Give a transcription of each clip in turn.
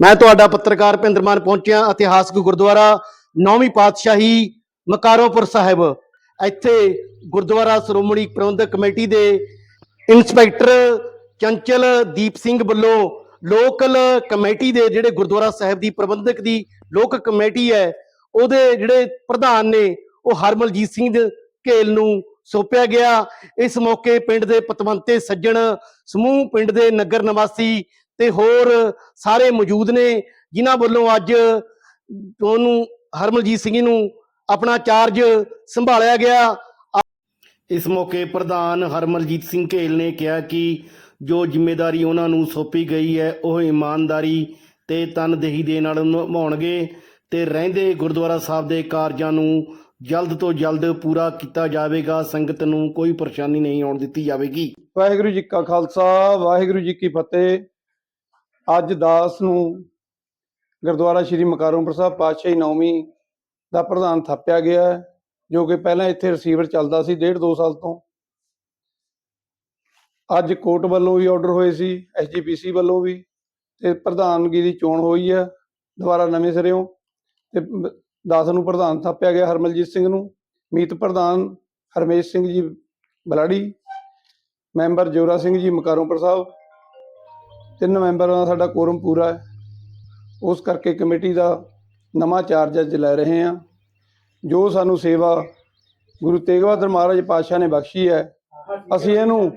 ਮੈਂ ਤੁਹਾਡਾ ਪੱਤਰਕਾਰ ਭਿੰਦਰ ਮਾਨ ਪਹੁੰਚਿਆ, ਇਤਿਹਾਸਕ ਗੁਰਦੁਆਰਾ ਨੌਵੀਂ ਪਾਤਸ਼ਾਹੀ ਮਕਾਰੋਪੁਰ ਸਾਹਿਬ। ਇੱਥੇ ਗੁਰਦੁਆਰਾ ਸ਼੍ਰੋਮਣੀ ਪ੍ਰਬੰਧਕ ਕਮੇਟੀ ਦੇ ਇੰਸਪੈਕਟਰ ਚੰਚਲ ਦੀਪ ਸਿੰਘ ਵੱਲੋਂ ਲੋਕਲ ਕਮੇਟੀ ਦੇ ਜਿਹੜੇ ਗੁਰਦੁਆਰਾ ਸਾਹਿਬ ਦੀ ਪ੍ਰਬੰਧਕ ਦੀ ਲੋਕ ਕਮੇਟੀ ਹੈ, ਉਹਦੇ ਜਿਹੜੇ ਪ੍ਰਧਾਨ ਨੇ, ਉਹ ਹਰਮਲਜੀਤ ਸਿੰਘ ਘੇਲ ਨੂੰ ਸੌਂਪਿਆ ਗਿਆ। ਇਸ ਮੌਕੇ ਪਿੰਡ ਦੇ ਪਤਵੰਤੇ ਸੱਜਣ ਸਮੂਹ ਪਿੰਡ ਦੇ ਨਗਰ ਨਿਵਾਸੀ ਤੇ ਹੋਰ ਸਾਰੇ ਮੌਜੂਦ ਨੇ ਜਿਨ੍ਹਾਂ ਵੱਲੋਂ ਅੱਜ ਉਹਨੂੰ ਹਰਮਲਜੀਤ ਸਿੰਘ ਨੂੰ ਆਪਣਾ ਚਾਰਜ ਸੰਭਾਲਿਆ ਗਿਆ। ਇਸ ਮੌਕੇ ਪ੍ਰਧਾਨ ਹਰਮਲਜੀਤ ਸਿੰਘ ਘੇਲ ਨੇ ਕਿਹਾ ਕਿ ਜੋ ਜ਼ਿੰਮੇਵਾਰੀ ਉਹਨਾਂ ਨੂੰ ਸੌਂਪੀ ਗਈ ਹੈ ਉਹ ਇਮਾਨਦਾਰੀ ਤੇ ਤਨਦੇਹੀ ਦੇ ਨਾਲ ਨਿਭਾਉਣਗੇ ਤੇ ਰਹਿੰਦੇ ਗੁਰਦੁਆਰਾ ਸਾਹਿਬ ਦੇ ਕਾਰਜਾਂ ਨੂੰ ਜਲਦ ਤੋਂ ਜਲਦ ਪੂਰਾ ਕੀਤਾ ਜਾਵੇਗਾ। ਸੰਗਤ ਨੂੰ ਕੋਈ ਪਰੇਸ਼ਾਨੀ ਨਹੀਂ ਆਉਣ ਦਿੱਤੀ ਜਾਵੇਗੀ। ਵਾਹਿਗੁਰੂ ਜੀ ਕਾ ਖਾਲਸਾ ਵਾਹਿਗੁਰੂ ਜੀ ਕੀ ਫਤਿਹ। ਅੱਜ ਦਾਸ ਨੂੰ ਗੁਰਦੁਆਰਾ ਸ਼੍ਰੀ ਮਕਾਰੋਂਪੁਰ ਸਾਹਿਬ ਪਾਤਸ਼ਾਹੀ ਨੌਵੀਂ ਦਾ ਪ੍ਰਧਾਨ ਥਾਪਿਆ ਗਿਆ ਹੈ, ਜੋ ਕਿ ਪਹਿਲਾਂ ਇੱਥੇ ਰਿਸੀਵਰ ਚੱਲਦਾ ਸੀ ਡੇਢ ਦੋ ਸਾਲ ਤੋਂ। ਅੱਜ ਕੋਰਟ ਵੱਲੋਂ ਵੀ ਆਰਡਰ ਹੋਏ ਸੀ ਐਸਜੀਪੀਸੀ ਵੱਲੋਂ ਵੀ ਤੇ ਪ੍ਰਧਾਨਗੀ ਦੀ ਚੋਣ ਹੋਈ ਹੈ ਦੁਬਾਰਾ ਨਵੇਂ ਸਿਰਿਓਂ। ਤੇ ਦਾਸ ਨੂੰ ਪ੍ਰਧਾਨ ਥਾਪਿਆ ਗਿਆ ਹਰਮਲਜੀਤ ਸਿੰਘ ਨੂੰ। ਮੀਤ ਪ੍ਰਧਾਨ ਹਰਮੇਸ਼ ਸਿੰਘ ਜੀ ਬਲਾੜੀ ਮੈਂਬਰ ਜੋਰਾ ਸਿੰਘ ਜੀ ਮਕਾਰੋਂਪੁਰ ਸਾਹਿਬ ਤਿੰਨ ਮੈਂਬਰਾਂ ਦਾ ਸਾਡਾ ਕੋਰਮ ਪੂਰਾ ਹੈ। ਉਸ ਕਰਕੇ ਕਮੇਟੀ ਦਾ ਨਵਾਂ ਚਾਰਜ ਅੱਜ ਲੈ ਰਹੇ ਹਾਂ। ਜੋ ਸਾਨੂੰ ਸੇਵਾ ਗੁਰੂ ਤੇਗ ਬਹਾਦਰ ਮਹਾਰਾਜ ਪਾਤਸ਼ਾਹ ਨੇ ਬਖਸ਼ੀ ਹੈ, ਅਸੀਂ ਇਹਨੂੰ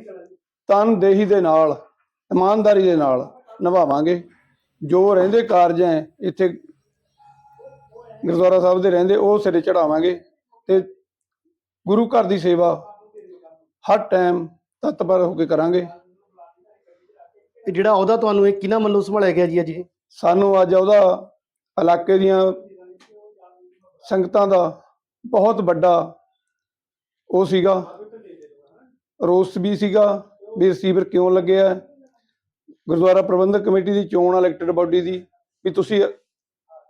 ਤਨਦੇਹੀ ਦੇ ਨਾਲ, ਇਮਾਨਦਾਰੀ ਦੇ ਨਾਲ ਨਿਭਾਵਾਂਗੇ। ਜੋ ਰਹਿੰਦੇ ਕਾਰਜ ਹੈ, ਇੱਥੇ ਗੁਰਦੁਆਰਾ ਸਾਹਿਬ ਦੇ ਰਹਿੰਦੇ, ਉਹ ਸਿਰੇ ਚੜਾਵਾਂਗੇ ਤੇ ਗੁਰੂ ਘਰ ਦੀ ਸੇਵਾ ਹਰ ਟਾਈਮ ਤਤਪਰ ਹੋ ਕੇ ਕਰਾਂਗੇ। ਇਹ ਜਿਹੜਾ ਉਹਦਾ ਤੁਹਾਨੂੰ ਇਹ ਕਿਹਨਾਂ ਵੱਲੋਂ ਸੰਭਾਲਿਆ ਗਿਆ ਜੀ ਅੱਜ ਇਹ? ਸਾਨੂੰ ਅੱਜ ਉਹਦਾ ਇਲਾਕੇ ਦੀਆਂ ਸੰਗਤਾਂ ਦਾ ਬਹੁਤ ਵੱਡਾ ਉਹ ਸੀਗਾ, ਰੋਸ ਵੀ ਸੀਗਾ ਵੀ ਰਿਸੀਵਰ ਕਿਉਂ ਲੱਗਿਆ ਗੁਰਦੁਆਰਾ ਪ੍ਰਬੰਧਕ ਕਮੇਟੀ ਦੀ ਚੋਣ ਇਲੈਕਟਡ ਬਾਡੀ ਦੀ, ਵੀ ਤੁਸੀਂ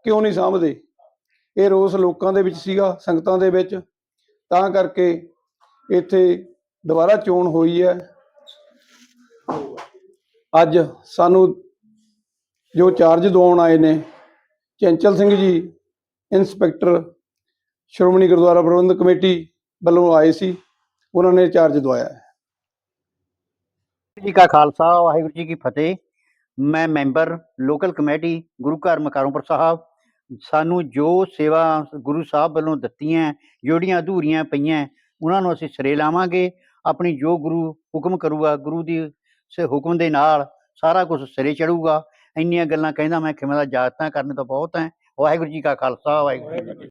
ਕਿਉਂ ਨਹੀਂ ਸਾਂਭਦੇ? ਇਹ ਰੋਸ ਲੋਕਾਂ ਦੇ ਵਿੱਚ ਸੀਗਾ, ਸੰਗਤਾਂ ਦੇ ਵਿੱਚ। ਤਾਂ ਕਰਕੇ ਇੱਥੇ ਦੁਬਾਰਾ ਚੋਣ ਹੋਈ ਹੈ। ਅੱਜ ਸਾਨੂੰ ਜੋ ਚਾਰਜ ਦਿਵਾਉਣ ਆਏ ਨੇ, ਚੰਚਲ ਸਿੰਘ ਜੀ ਇੰਸਪੈਕਟਰ ਸ਼੍ਰੋਮਣੀ ਗੁਰਦੁਆਰਾ ਪ੍ਰਬੰਧਕ ਕਮੇਟੀ ਵੱਲੋਂ ਆਏ ਸੀ, ਉਹਨਾਂ ਨੇ ਚਾਰਜ ਦਵਾਇਆ ਹੈ। ਜੀ ਕਾ ਖਾਲਸਾ, ਵਾਹਿਗੁਰੂ ਜੀ ਕੀ ਫਤਿਹ। ਮੈਂ ਮੈਂਬਰ ਲੋਕਲ ਕਮੇਟੀ, ਗੁਰੂ ਘਰ ਮਕਾਰੋਂਪੁਰ ਸਾਹਿਬ। ਸਾਨੂੰ ਜੋ ਸੇਵਾ ਗੁਰੂ ਸਾਹਿਬ ਵੱਲੋਂ ਦਿੱਤੀਆਂ ਜਿਹੜੀਆਂ ਅਧੂਰੀਆਂ ਪਈਆਂ, ਉਹਨਾਂ ਨੂੰ ਅਸੀਂ ਸਿਰੇ ਲਾਵਾਂਗੇ। ਆਪਣੀ ਜੋ ਗੁਰੂ ਹੁਕਮ ਕਰੂਗਾ, ਗੁਰੂ ਦੀ ਸੇ ਹੁਕਮ ਦੇ ਨਾਲ ਸਾਰਾ ਕੁਝ ਸਿਰੇ ਚੜੂਗਾ। ਇੰਨੀਆਂ ਗੱਲਾਂ ਕਹਿੰਦਾ ਮੈਂ ਕਿਵੇਂ ਦਾ ਜਾਗਤਾਂ ਕਰਨ ਤੋਂ ਬਹੁਤ ਹੈ। ਵਾਹਿਗੁਰੂ ਜੀ ਕਾ ਖਾਲਸਾ, ਵਾਹਿਗੁਰੂ ਜੀ ਕੀ ਫਤਿਹ।